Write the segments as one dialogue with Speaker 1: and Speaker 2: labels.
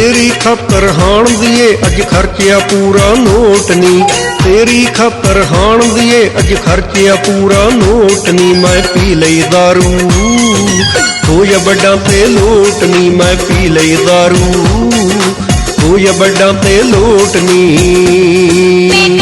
Speaker 1: ਤੇਰੀ ਖਾਤਰ ਹਾਣ ਦੀਏ, ਅੱਜ ਖਰਚਿਆ ਪੂਰਾ ਨੋਟ ਨੀ। ਤੇਰੀ ਖਾਤਰ ਹਾਣ ਦੀਏ, ਅੱਜ ਖਰਚਿਆ ਪੂਰਾ ਨੋਟ ਨੀ। ਮੈਂ ਪੀ ਲਈ ਦਾਰੂ, ਹੋਇਆ ਵੱਡਾ ਤੇ ਲੋਟ ਨੀ। ਮੈਂ ਪੀ ਲਈ ਦਾਰੂ, ਹੋਇਆ ਵੱਡਾ ਤੇ ਲੋਟ ਨੀ।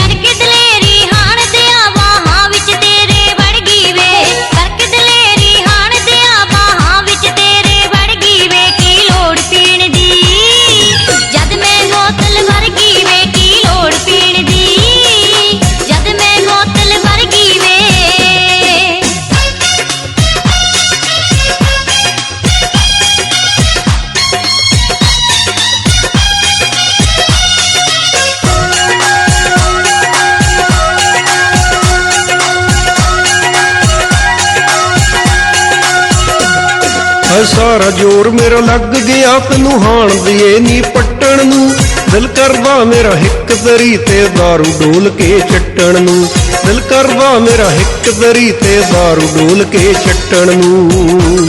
Speaker 1: ਹੈ ਸਾਰਾ ਜ਼ੋਰ ਮੇਰਾ ਲੱਗ ਗਿਆ ਤੈਨੂੰ ਹਾਣ ਦੀਏ ਨੀ ਪੱਟਣ ਨੂੰ ਦਿਲ ਕਰਦਾ ਮੇਰਾ ਹਿੱਕ ਦਰੀ ਤੇ दारू ਡੋਲ ਕੇ ਚੱਟਣ ਨੂੰ ਦਿਲ ਕਰਦਾ ਮੇਰਾ ਹਿੱਕ ਦਰੀ ਤੇ दारू ਡੋਲ ਕੇ ਚੱਟਣ ਨੂੰ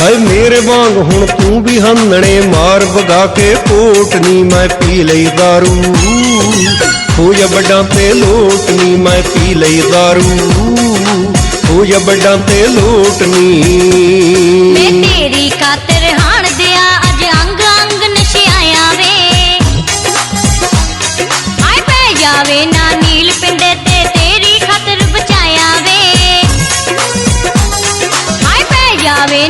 Speaker 1: ਹਾਏ ਮੇਰੇ ਵਾਂਗ ਹੁਣ ਤੂੰ ਵੀ ਹੰਨਣੇ ਮਾਰ ਵਗਾ ਕੇ ਕੋਟ ਨੀ ਮੈਂ ਪੀ ਲਈ दारू ਹੋ ਜਾ ਵੱਡਾ ਤੇ ਲੋਟ ਨੀ ਮੈਂ ਪੀ ਲਈ दारू ਹੋ ਜਾ ਵੱਡਾ ਤੇ ਲੋਟ ਨੀ
Speaker 2: ਪੈ ਨਾ ਨੀਲ ਪਿੰਡੇ ਤੇ ਤੇਰੀ ਖਾਤਰ ਬਚਾਇਆ ਵੇ। ਆਏ ਪੈ ਜਾਵੇ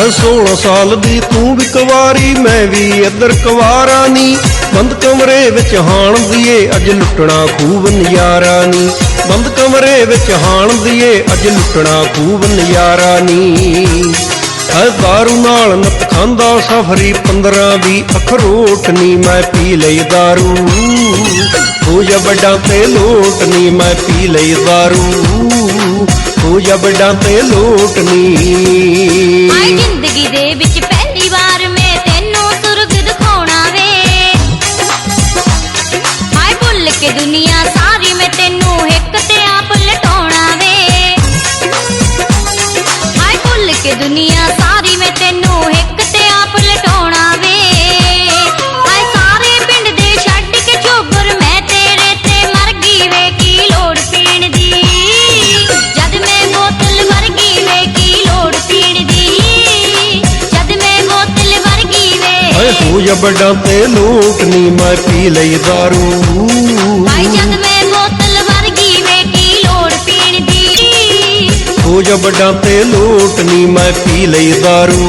Speaker 1: ਹਾਂ 16 ਸਾਲ ਦੀ ਤੂੰ ਵੀ ਕੁਵਾਰੀ, ਮੈਂ ਵੀ ਇੱਧਰ ਕੁਵਾਰਾ ਨੀ। ਬੰਦ ਕਮਰੇ ਵਿੱਚ ਹਾਣ ਦੀਏ, ਅੱਜ ਲੁੱਟਣਾ ਖੂਬ ਨਜ਼ਾਰਾ ਨੀ। ਬੰਦ ਕਮਰੇ ਵਿੱਚ ਹਾਣ ਦੀਏ, ਅੱਜ ਲੁੱਟਣਾ ਖੂਬ ਨਜ਼ਾਰਾ ਨੀ। ਹੈ, ਦਾਰੂ ਨਾਲ ਨੱਤ ਖਾਂਦਾ ਸਫਰੀ 15 ਵੀ ਅਖਰੋਟ ਨੀ, ਮੈਂ ਪੀ ਲਈ ਦਾਰੂ। ਹੋ ਜਾ ਵੱਡਾ ਤੇ ਲੋਟ ਨੀ, ਮੈਂ ਪੀ ਲਈ ਦਾਰੂ। ਹੋ ਜਾ ਵੱਡਾ ਤੇ ਲੋਟ ਨੀ।
Speaker 2: ਦੁਨੀਆ ਸਾਰੀ ਮੈਂ ਤੈਨੂੰ ਇੱਕ ਤੇ ਆਪ ਲਟਾਉਣਾ ਵੇ। ਹਾਏ ਭੁੱਲ ਕੇ ਦੁਨੀਆ ਸਾਰੀ ਮੈਂ ਤੈਨੂੰ ਇੱਕ ਤੇ ਆਪ ਲਟਾਉਣਾ ਵੇ। ਹਾਏ ਸਾਰੇ ਪਿੰਡ ਦੇ ਛੱਡ ਕੇ ਚੋਬਰ ਮੈਂ ਤੇਰੇ ਤੇ ਮਰ ਗਈ ਵੇ, ਕੀ ਲੋੜ ਪੀਣ ਦੀ? ਜਦ ਮੈਂ ਬੋਤਲ ਭਰ ਗਈ ਵੇ, ਕੀ ਲੋੜ ਪੀਣ ਦੀ? ਜਦ ਮੈਂ ਬੋਤਲ ਭਰ ਗਈ ਵੇ।
Speaker 1: ਹੋ ਜਾ ਵੱਡਾ ਤੇ ਲੋਟ ਨੀ ਮੈਂ ਪੀ ਲਈ ਦਾਰੂ? ਵੱਡਾਂ ਤੇ ਲੋਟ ਨਹੀਂ ਮੈਂ ਪੀ ਲਈ ਦਾਰੂ।